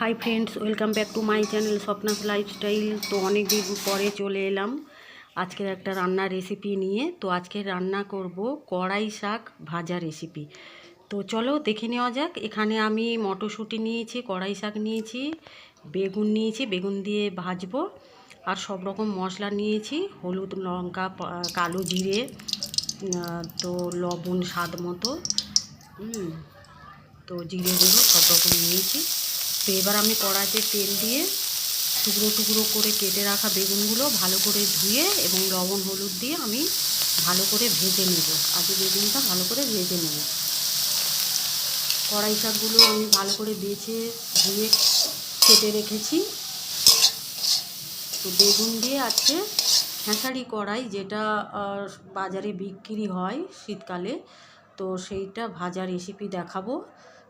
Hi friends welcome back to my channel Swapna's lifestyle তো অনেক দিন পরে চলে এলাম আজকের একটা রান্নার রেসিপি নিয়ে। তো আজকে রান্না করব কড়াই শাক ভাজা রেসিপি তো চলো দেখে নেওয়া যাক। এখানে আমি মটরশুঁটি নিয়েছি, কড়াই শাক নিয়েছি, বেগুন নিয়েছি, বেগুন দিয়ে ভাজবো। আর সব রকম মশলা নিয়েছি, হলুদ, লঙ্কা কালো জিরে তো লবণ স্বাদ মতো। তো জিরে গুঁড়ো সব রকম নিয়েছি। তো এবার আমি কড়াইতে তেল দিয়ে টুকরো টুকরো করে কেটে রাখা বেগুনগুলো ভালো করে ধুয়ে এবং লবণ, হলুদ দিয়ে আমি ভালো করে ভেজে নেব। আগে বেগুনটা ভালো করে ভেজে নেব। কড়াই শাকগুলো আমি ভালো করে বেছে ধুয়ে কেটে রেখেছি। তো বেগুন দিয়ে আজকে খেসারি কড়াই যেটা বাজারে বিক্রি হয় শীতকালে, তো সেইটা ভাজা রেসিপি দেখাবো।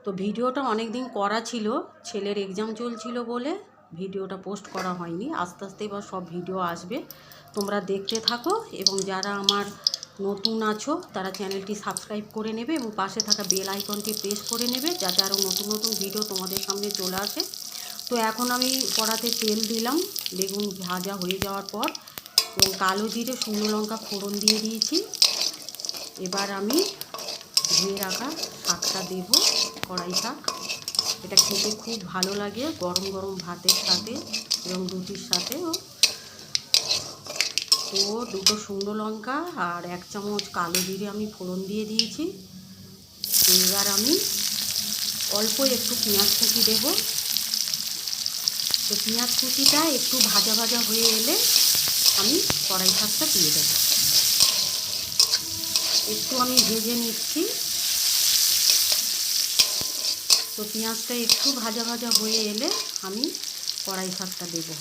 তো ভিডিওটা অনেক দিন করা ছিল, ছেলের এক্সাম চলছিল বলে ভিডিওটা পোস্ট করা হয়নি। আস্তে আস্তে এবার সব ভিডিও আসবে। তোমরা দেখতে থাকো এবং যারা আমার নতুন আছো, তারা চ্যানেলটি সাবস্ক্রাইব করে নেবে এবং পাশে থাকা বেল আইকনটি প্রেস করে নেবে যাতে আরও নতুন নতুন ভিডিও তোমাদের সামনে চলে আসে। তো এখন আমি কড়াতে তেল দিলাম, বেগুন ভাজা হয়ে যাওয়ার পর এবং কালো জিরে শুকনো লঙ্কা ফোড়ন দিয়ে দিয়েছি। এবার আমি ধুয়ে রাখা শাকটা দেব, কড়াই শাক। এটা খেতে খুব ভালো লাগে গরম গরম ভাতের সাথে এবং রুটির সাথেও তো দুটো শুকনো লঙ্কা আর এক চামচ কালো জিরে আমি ফোড়ন দিয়ে দিয়েছি। এবার আমি অল্প একটু পেঁয়াজ কুচি দেবো। তো পেঁয়াজ কুচিটা একটু ভাজা ভাজা হয়ে এলে আমি কড়াই শাকটা দিয়ে দেবো। একটু আমি ভেজে নিচ্ছি। তো পেঁয়াজটা একটু ভাজা ভাজা হয়ে এলে আমি কড়াই শাকটা দেবো।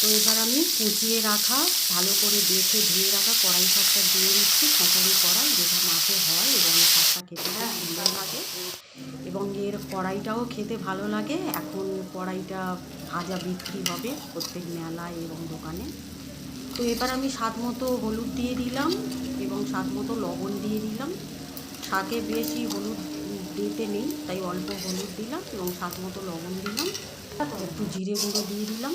তো এবার আমি কুচিয়ে রাখা, ভালো করে দেখে ধুয়ে রাখা কড়াই শাকটা দিয়ে দিচ্ছি। খেসারি কড়াই যেটা মাঠে হয় এবং শাকটা খেতে সুন্দর লাগে। এবং এর কড়াইটাও খেতে ভালো লাগে। এখন কড়াইটা ভাজা বিক্রি হবে প্রত্যেক মেলায় এবং দোকানে। তো এবার আমি স্বাদ মতো হলুদ দিয়ে দিলাম। এবং স্বাদ মতো লবণ দিয়ে দিলাম। শাকে বেশি হলুদ দিতে নেই, তাই অল্প হলুদ দিলাম এবং স্বাদ মতো লবণ দিলাম। একটু জিরে গুঁড়ো দিয়ে দিলাম।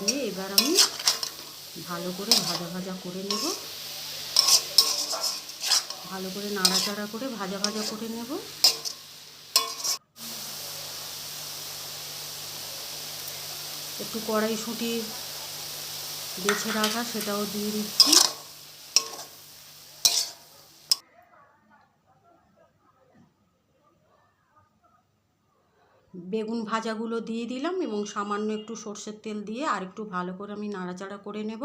দিয়ে এবার আমি ভালো করে ভাজা ভাজা করে নেব। ভালো করে নাড়াচাড়া করে ভাজা ভাজা করে নেব। একটু কড়াইশুঁটি বেছে রাখা, সেটাও দিয়ে দিচ্ছি। বেগুন ভাজাগুলো দিয়ে দিলাম এবং সামান্য একটু সর্ষের তেল দিয়ে আর একটু ভালো করে আমি নাড়াচাড়া করে নেব।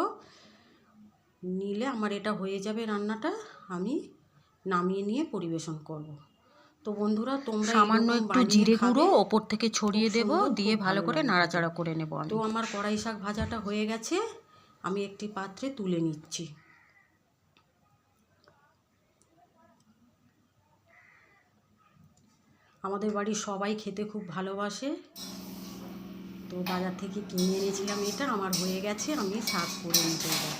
নিলে আমার এটা হয়ে যাবে রান্নাটা আমি নামিয়ে নিয়ে পরিবেশন করব। তো বন্ধুরা তোমরা সামান্য একটু জিরে। গুঁড়ো ওপর থেকে ছড়িয়ে দেব দিয়ে ভালো করে নাড়াচাড়া করে নেব তো আমার কড়াই শাক ভাজাটা হয়ে গেছে আমি একটি পাত্রে তুলে নিচ্ছি। আমাদের বাড়ির সবাই খেতে খুব ভালোবাসে। তো বাজার থেকে কিনে এনেছিলাম এটা, আমার হয়ে গেছে, আমি সার্ভ করে নিতে